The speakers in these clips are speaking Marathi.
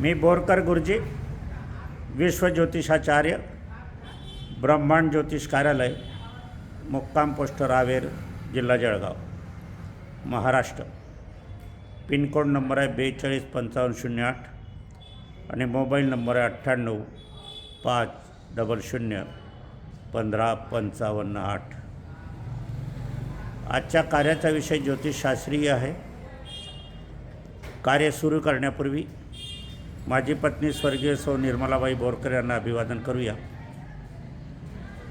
मी बोरकर गुरुजी विश्व ज्योतिषाचार्य ब्रह्मांड ज्योतिष कार्यालय मुक्काम पोस्ट रावेर जिल्हा जळगाव महाराष्ट्र. पिनकोड नंबर आहे बेचाळीस पंचावन्न शून्य आठ आणि मोबाईल नंबर आहे अठ्ठ्याण्णव पाच डबल शून्य पंधरा पंचावन्न आठ. आजच्या कार्याचा विषय ज्योतिषशास्त्रीय आहे. कार्य सुरू करण्यापूर्वी माझी पत्नी स्वर्गीय सौ निर्मलाबाई बोरकर यांना अभिवादन करूया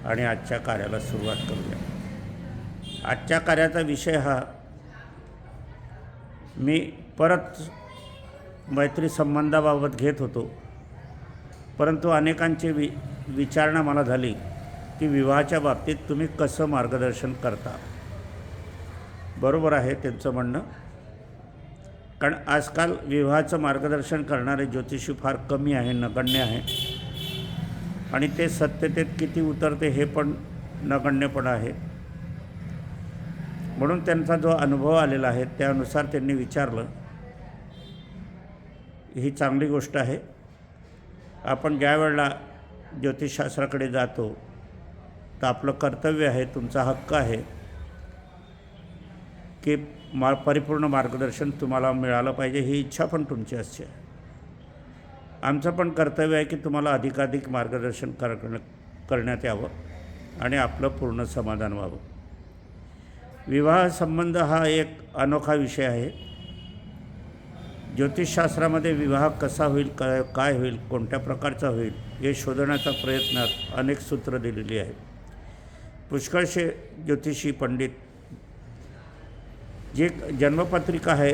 आणि आजच्या कार्याला सुरुवात करूया. आजच्या कार्याचा विषय हा मी परत मैत्री संबंधाबाबत घेत होतो परंतु अनेकांची वि विचारणा मला झाली की विवाहाच्या बाबतीत तुम्ही कसं मार्गदर्शन करता? बरोबर आहे त्यांचं म्हणणं. कारण आजकाल विवाहाचं मार्गदर्शन करणारे ज्योतिषी फार कमी आहे नगण्य आहे. आणि ते सत्यतेत किती उतरते हे पण नगण्य पण आहे. म्हणून त्यांचा जो अनुभव आलेला आहे त्यानुसार त्यांनी विचारलं. ही चांगली गोष्ट आहे. आपण ज्या वेळेला ज्योतिषशास्त्राकडे जातो तर आपलं कर्तव्य आहे तुमचा हक्क आहे. की मा परिपूर्ण मार्गदर्शन तुम्हाला मिळालं पाहिजे ही इच्छा पण तुमची असते. आमचं पण कर्तव्य आहे की तुम्हाला अधिकाधिक मार्गदर्शन कर करण्यात यावं आणि आपलं पूर्ण समाधान व्हावं. विवाह संबंध हा एक अनोखा विषय आहे. ज्योतिषशास्त्रामध्ये विवाह कसा होईल काय काय होईल कोणत्या प्रकारचा होईल हे शोधण्याचा प्रयत्नात अनेक सूत्र दिलेली आहेत. पुष्कळशे ज्योतिषी पंडित जे जन्मपत्रिका आहे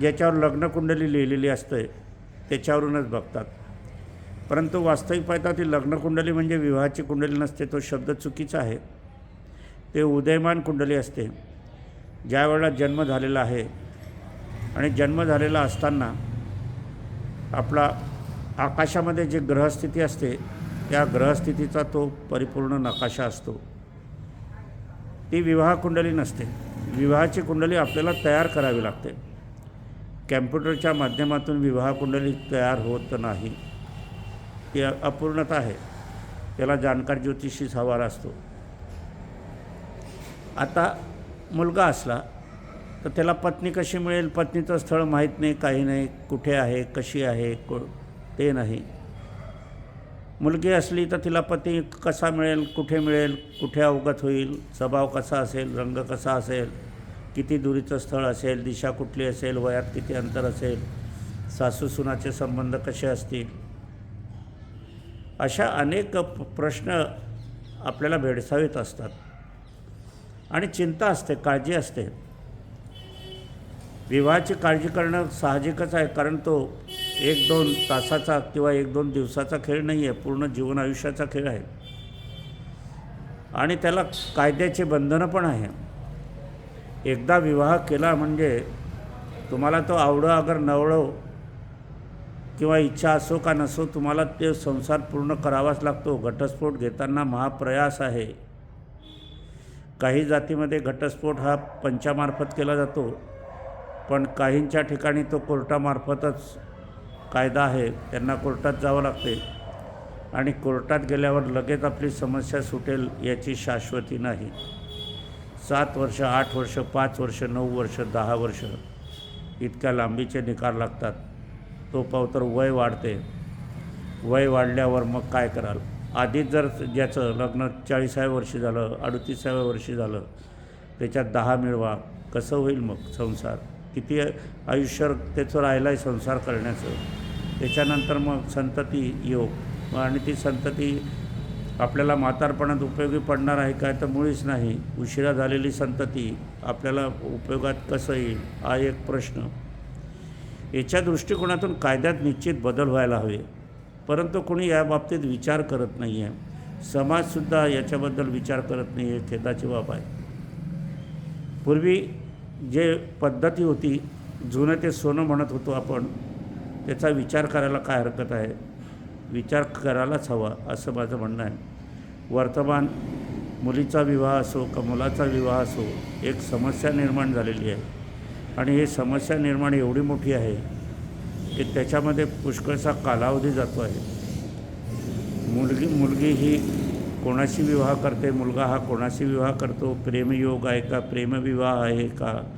ज्याच्यावर लग्नकुंडली लिहिलेली असते त्याच्यावरूनच बघतात. परंतु वास्तविक पाहता ती लग्नकुंडली म्हणजे विवाहाची कुंडली नसते तो शब्द चुकीचा आहे. ते उदयमान कुंडली असते ज्या वेळेला जन्म झालेला आहे. आणि जन्म झालेला असताना आपला आकाशामध्ये जे ग्रहस्थिती असते त्या ग्रहस्थितीचा तो परिपूर्ण नकाशा असतो. ती विवाह कुंडली नसते. विवाहाची कुंडली आपल्याला तयार करावी लागते. कॅम्प्युटरच्या माध्यमातून विवाह कुंडली तयार होत नाही. ती अपूर्णता आहे. त्याला जाणकार ज्योतिषीच हवा असतो. आता मुलगा असला तर त्याला पत्नी कशी मिळेल? पत्नीचं स्थळ माहीत नाही काही नाही. कुठे आहे? कशी आहे? को ते नाही. मुलगी असली तर तिला पती कसा मिळेल कुठे मिळेल कुठे अवगत होईल स्वभाव कसा असेल रंग कसा असेल किती दुरीचं स्थळ असेल दिशा कुठली असेल वयात किती अंतर असेल सासू सुनाचे संबंध कसे असतील? अशा अनेक प्रश्न आपल्याला भेडसावीत असतात. आणि चिंता असते काळजी असते. विवाहाची काळजी करणं साहजिकच आहे कारण तो एक दोन तासाचा किंवा एक दोन दिवसाचा खेळ नाही आहे पूर्ण जीवन आयुष्याचा खेळ आहे. आणि त्याला कायद्याची बंधनं पण आहे. एकदा विवाह केला म्हणजे तुम्हाला तो आवडो अगर नवळो किंवा इच्छा असो का नसो तुम्हाला ते संसार पूर्ण करावाच लागतो. घटस्फोट घेताना महाप्रयास आहे. काही जातीमध्ये घटस्फोट हा पंचामार्फत केला जातो. पण काहींच्या ठिकाणी तो कोर्टामार्फतच कायदा आहे त्यांना कोर्टात जावं लागते. आणि कोर्टात गेल्यावर लगेच आपली समस्या सुटेल याची शाश्वती नाही. सात वर्ष आठ वर्ष पाच वर्ष नऊ वर्ष दहा वर्ष इतक्या लांबीचे निकाल लागतात. तो पावतर वय वाढते. वय वाढल्यावर मग काय कराल? आधीच जर ज्याचं लग्न चाळीसाव्या वर्षी झालं अडतीसाव्या वर्षी झालं त्याच्यात दहा मिळवा कसं होईल मग संसार? किती आयुष्य त्याचं राहिलं आहे संसार करण्याचं. त्याच्यानंतर मग संतती योग आणि ती संतती आपल्याला म्हातारपणात उपयोगी पडणार आहे काय तर मुळीच नाही. उशिरा झालेली संतती आपल्याला उपयोगात कसं येईल? हा एक प्रश्न. याच्या दृष्टिकोनातून कायद्यात निश्चित बदल व्हायला हवे. परंतु कोणी या बाबतीत विचार करत नाही आहे समाजसुद्धा याच्याबद्दल विचार करत नाही आहे खेदाची बाब आहे. पूर्वी जे पद्धती होती जुनं ते सोनं म्हणत होतो आपण त्याचा विचार करायला काय हरकत आहे? विचार करायलाच हवा असं माझं म्हणणं आहे. वर्तमान मुलीचा विवाह असो का मुलाचा विवाह असो एक समस्या निर्माण झालेली आहे. आणि ही समस्या निर्माण एवढी मोठी आहे की त्याच्यामध्ये पुष्कळसा कालावधी जातो आहे. मुलगी मुलगी ही कोणाशी विवाह करते? मुलगा हा कोणाशी विवाह करतो? प्रेमयोग आहे का? प्रेमविवाह आहे का?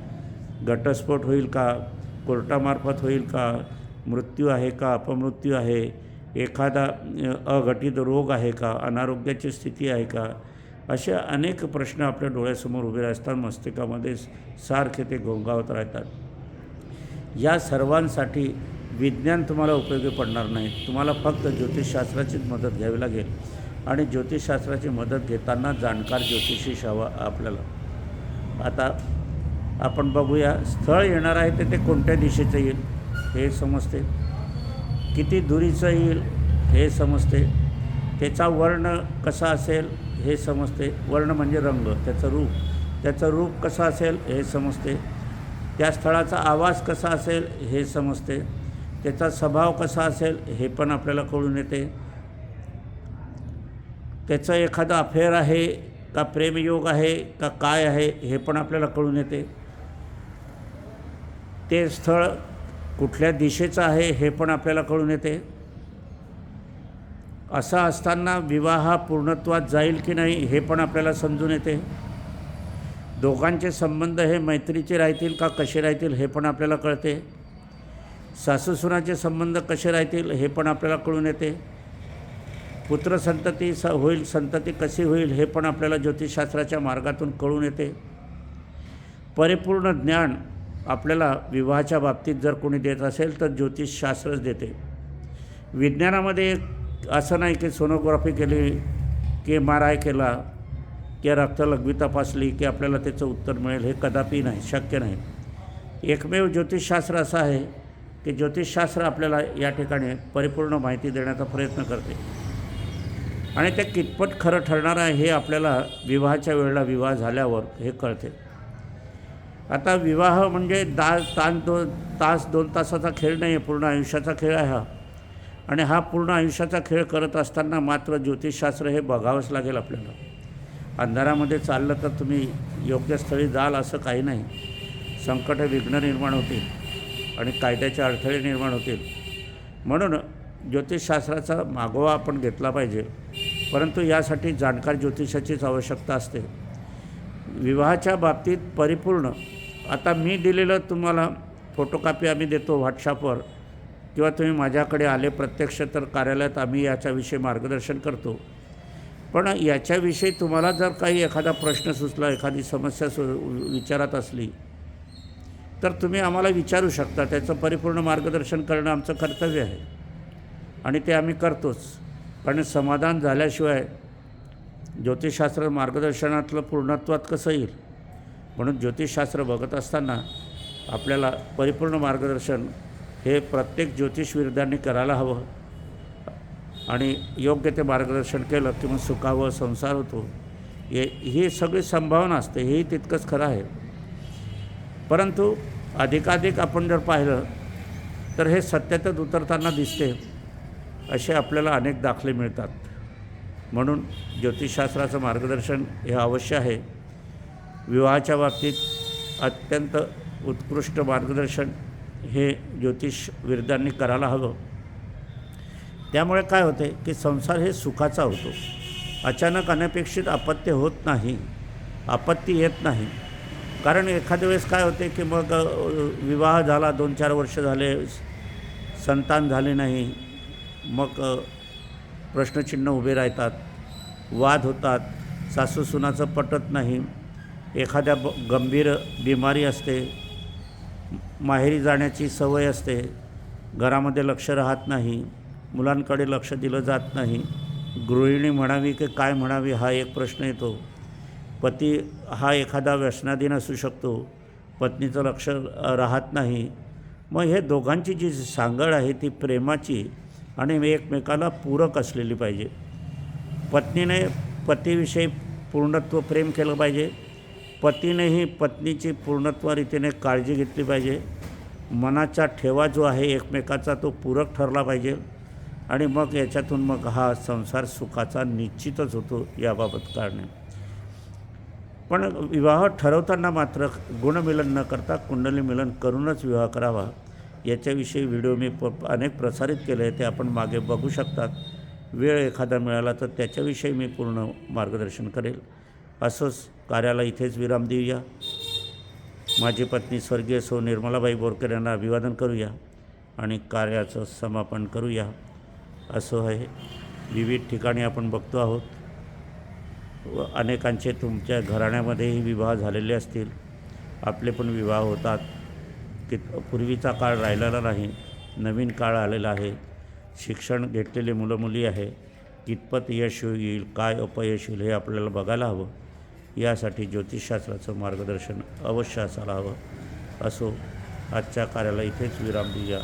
घटस्फोट होईल का? कोर्टामार्फत होईल का? मृत्यू आहे का अपमृत्यू आहे एखादा अघटित रोग आहे का अनारोग्याची स्थिती आहे का असे अनेक प्रश्न आपल्या डोळ्यासमोर उभे असतात मस्तिकामध्ये सारखे ते घोंगावत राहतात. या सर्वांसाठी विज्ञान तुम्हाला उपयोगी पडणार नाही. तुम्हाला फक्त ज्योतिषशास्त्राचीच मदत घ्यावी लागेल आणि ज्योतिषशास्त्राची मदत घेताना जाणकार ज्योतिषी हवा आपल्याला. आता आपण बघूया स्थळ येणार आहे ते ते कोणत्या दिशेचं येईल? हे समजते. किती दुरीचं येईल हे समजते. त्याचा वर्ण कसा असेल हे समजते. वर्ण म्हणजे रंग त्याचं रूप. त्याचं रूप कसं असेल हे समजते. त्या स्थळाचा आवाज कसा असेल हे समजते. त्याचा स्वभाव कसा असेल हे पण आपल्याला कळून येते. त्याचं एखादं अफेअर आहे का प्रेमयोग आहे का काय आहे हे पण आपल्याला कळून येते. ते स्थळ कुठल्या दिशेचं आहे हे पण आपल्याला कळून येते. असं असताना विवाह पूर्णत्वात जाईल की नाही हे पण आपल्याला समजून येते. दोघांचे संबंध हे मैत्रीचे राहतील का कसे राहतील हे पण आपल्याला कळते. सासूसुनाचे संबंध कसे राहतील हे पण आपल्याला कळून येते. पुत्रसंतती स होईल संतती कशी होईल हे पण आपल्याला ज्योतिषशास्त्राच्या मार्गातून कळून येते. परिपूर्ण ज्ञान आपल्याला विवाहाच्या बाबतीत जर कोणी देत असेल तर ज्योतिषशास्त्रच देते. विज्ञानामध्ये एक असं नाही की सोनोग्राफी केली की एम आर आय केला की रक्तलघवी तपासली की आपल्याला त्याचं उत्तर मिळेल हे कदापि नाही शक्य नाही. एकमेव ज्योतिषशास्त्र असं आहे की ज्योतिषशास्त्र आपल्याला या ठिकाणी परिपूर्ण माहिती देण्याचा प्रयत्न करते. आणि ते कितपत खरं ठरणार आहे हे आपल्याला विवाहाच्या वेळेला विवाह झाल्यावर हे कळते. आता विवाह म्हणजे दा तास दोन तास दोन तासाचा खेळ नाही आहे पूर्ण आयुष्याचा खेळ आहे हा. आणि हा पूर्ण आयुष्याचा खेळ करत असताना मात्र ज्योतिषशास्त्र हे बघावंच लागेल आपल्याला. अंधारामध्ये चाललं तर तुम्ही योग्य स्थळी जाल असं काही नाही. संकट विघ्न निर्माण होतील आणि कायद्याचे अडथळे निर्माण होतील. म्हणून ज्योतिषशास्त्राचा मागोवा आपण घेतला पाहिजे. परंतु यासाठी जाणकार ज्योतिषाचीच आवश्यकता असते. विवाहाच्या बाबतीत परिपूर्ण आता मी दिलेलं तुम्हाला फोटोकॉपी आम्ही देतो व्हॉट्सअपवर. किंवा तुम्ही माझ्याकडे आले प्रत्यक्ष तर कार्यालयात आम्ही याच्याविषयी मार्गदर्शन करतो. पण याच्याविषयी तुम्हाला जर काही एखादा प्रश्न सुचला एखादी समस्या सु विचारात असली तर तुम्ही आम्हाला विचारू शकता. त्याचं परिपूर्ण मार्गदर्शन करणं आमचं कर्तव्य आहे. आणि ते आम्ही करतोच. कारण समाधान झाल्याशिवाय ज्योतिषशास्त्र मार्गदर्शनातलं पूर्णत्वात कसं येईल? म्हणून ज्योतिषशास्त्र बघत असताना आपल्याला परिपूर्ण मार्गदर्शन हे प्रत्येक ज्योतिषविरुद्धांनी करायला हवं. आणि योग्य ते मार्गदर्शन केलं की मग सुखावं संसार होतो. हे ही सगळी संभावना असते हेही तितकंच खरं आहे. परंतु अधिकाधिक आपण जर पाहिलं तर हे सत्यातच उतरताना दिसते असे आपल्याला अनेक दाखले मिळतात. म्हणून ज्योतिषशास्त्राचं मार्गदर्शन हे अवश्य आहे. विवाहाच्या बाबतीत अत्यंत उत्कृष्ट मार्गदर्शन हे ज्योतिष विरदांनी करायला हवं. त्यामुळे काय होते की संसार हे सुखाचा होतो. अचानक अनपेक्षित आपत्ती होत नाही आपत्ती येत नाही. कारण एखाद्या वेळेस काय होते की मग विवाह झाला दोन चार वर्ष झाले संतान झाले नाही मग प्रश्नचिन्ह उभे राहतात वाद होतात सासूसुनाचं पटत नाही. एखाद्या ब गंभीर बिमारी असते माहेरी जाण्याची सवय असते घरामध्ये लक्ष राहत नाही मुलांकडे लक्ष दिलं जात नाही गृहिणी म्हणावी की काय म्हणावी हा एक प्रश्न येतो. पती हा एखादा व्यसनाधीन असू शकतो पत्नीचं लक्ष राहत नाही. मग हे दोघांची जी सांगड आहे ती प्रेमाची आणि एकमेकाला पूरक असलेली पाहिजे. पत्नीने पतीविषयी पूर्णत्व प्रेम केलं पाहिजे पतीनेही पत्नीची पूर्णत्व रीतीने काळजी घेतली पाहिजे. मनाचा ठेवा जो आहे एकमेकाचा तो पूरक ठरला पाहिजे. आणि मग याच्यातून मग हा संसार सुखाचा निश्चितच होतो याबाबत कारणे. पण विवाह ठरवताना मात्र गुणमिलन न करता कुंडली मिलन करूनच विवाह करावा. याच्याविषयी व्हिडिओ मी प अनेक प्रसारित केले आहे ते आपण मागे बघू शकतात. वेळ एखादा मिळाला तर त्याच्याविषयी मी पूर्ण मार्गदर्शन करेल. असंच कार्याला इथेच विराम देऊया. माझी पत्नी स्वर्गीय सो निर्मलाबाई बोरकर यांना अभिवादन करूया आणि कार्याचं समापन करूया. असं आहे. विविध ठिकाणी आपण बघतो आहोत. व अनेकांचे तुमच्या घराण्यामध्येही विवाह झालेले असतील. आपले पण विवाह होतात. की पूर्वीचा काळ राहिलेला नाही. नवीन काळ आलेला आहे. शिक्षण घेतलेले मुलं मुली आहे. कितपत यश येईल काय अपयश येईल हे आपल्याला बघायला हवं. यासाठी ज्योतिषशास्त्राचं मार्गदर्शन अवश्य असायला हवं. असो आजच्या कार्याला इथेच विराम देऊया